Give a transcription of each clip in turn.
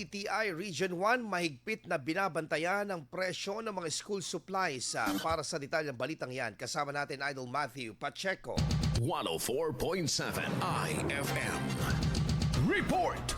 DTI Region 1 mahigpit na binabantayan ang presyo ng mga school supplies. Ah, para sa detalyang balitang yan, kasama natin Idol Matthew Pacheco. 104.7 IFM. Report!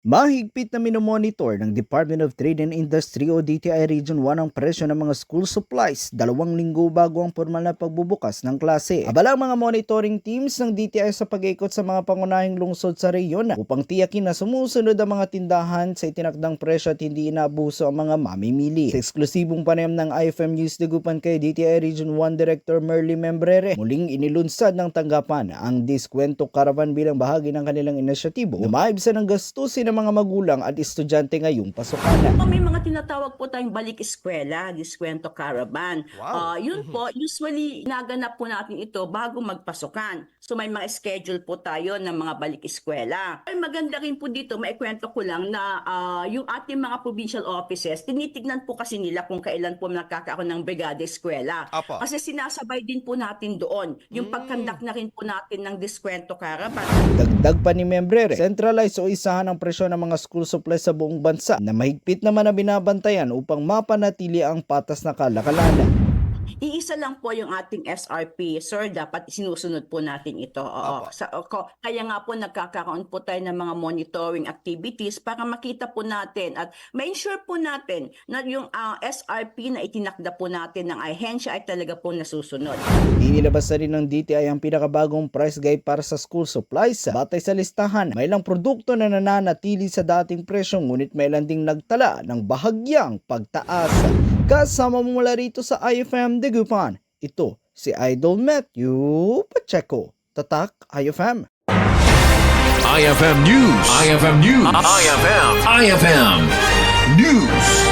Mahigpit na minomonitor ng Department of Trade and Industry o DTI Region 1 ang presyo ng mga school supplies dalawang linggo bago ang formal na pagbubukas ng klase. Abala ang mga monitoring teams ng DTI sa pag-ikot sa mga pangunahing lungsod sa reyon upang tiyakin na sumusunod ang mga tindahan sa itinakdang presyo at hindi inaabuso ang mga mamimili. Sa eksklusibong panayam ng IFM News Dagupan kay DTI Region 1 Director Merly Membrere, muling inilunsad ng tanggapan ang diskwento caravan bilang bahagi ng kanilang inisyatibo na maibsan ng gastusin ng mga magulang at estudyante ngayong pasukan. Po, may mga tinatawag po tayong balik eskwela, diskwento caravan. Wow. Ah, yun po, usually naganap po natin ito bago magpasukan. So may mga schedule po tayo ng mga balik eskwela. Ay maganda rin po dito, maikwento ko lang na ah, yung ating mga provincial offices, tinitignan po kasi nila kung kailan po nagkakaroon ng brigada eskwela. Apo. Kasi sinasabay din po natin doon yung pagkandak na rin po natin ng diskwento caravan. Dagdag pa ni Membrere, centralize o isahan ang presyo ng mga school supplies sa buong bansa na mahigpit naman na binabantayan upang mapanatili ang patas na kalakalan. Iisa lang po yung ating SRP. Sir, dapat sinusunod po natin ito. Oo. Sa, ko- kaya nga po nagkakaroon po tayo ng mga monitoring activities para makita po natin at ma-ensure po natin na yung ah, SRP na itinakda po natin ng ahensya ay talaga po nasusunod. Inilabas na rin ng DTI ang pinakabagong price guide para sa school supplies. Batay sa listahan, may ilang produkto na nananatili sa dating presyo ngunit may ilan ding nagtala ng bahagyang pagtaas. Kasama mo mula rito sa IFM Degupan, ito si Idol Matthew Pacheco. Tatak IFM. IFM News. IFM News. IFM. IFM News.